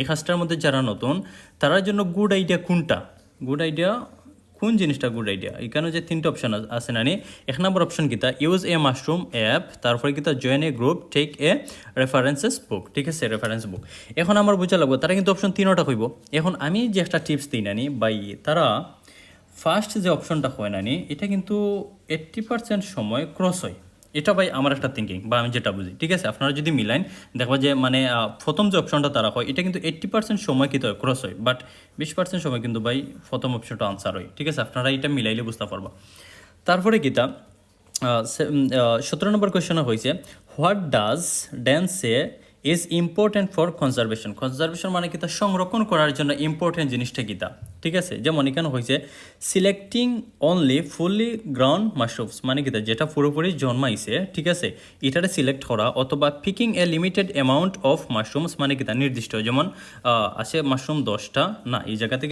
এই কাজটার মধ্যে যারা নতুন তার জন্য গুড আইডিয়া কোনটা? গুড আইডিয়া কোন জিনিসটা গুড আইডিয়া এখানে যে তিনটা অপশন আছে নানি। এক নম্বর অপশন কিতা ইউজ এ মাশরুম অ্যাপ তারপরে কিতা join a group take a references book ঠিক আছে? রেফারেন্স বুক এখন আমার বোঝা লাগবে, তারা কিন্তু অপশন তিনোটা কইব এখন আমি যে একটা টিপস দিই নানি বাই তারা ফার্স্ট যে অপশনটা হয় নানি, এটা কিন্তু এইট্টি পার্সেন্ট সময় ক্রস হয়। এটা ভাই আমার একটা থিঙ্কিং বা আমি যেটা বুঝি, ঠিক আছে? আপনারা যদি মিলাইন, দেখবা যে মানে প্রথম যে অপশনটা তারা হয়, এটা কিন্তু এইট্টি পার্সেন্ট সময় কিন্তু ক্রস হয় বাট বিশ পার্সেন্ট সময় কিন্তু ভাই প্রথম অপশনটা আনসার হয়, ঠিক আছে? আপনারা এটা মিলাইলে বুঝতে পারবা। তারপরে কিতা সতেরো নম্বর কোয়েশনে হয়েছে what does dance say is important for conservation conservation মানে কিতা সংরক্ষণ করার জন্য ইম্পর্টেন্ট জিনিসটা কিতা ঠিক আছে? যেমন এখানে হয়েছে selecting only fully ground mushrooms মানে কি যেটা পুরোপুরি জন্মাইছে, ঠিক আছে? এটারে সিলেক্ট করা অথবা picking a limited amount of mushrooms মানে কি নির্দিষ্ট, যেমন আছে মাশরুম দশটা, না, এই জায়গা থেকে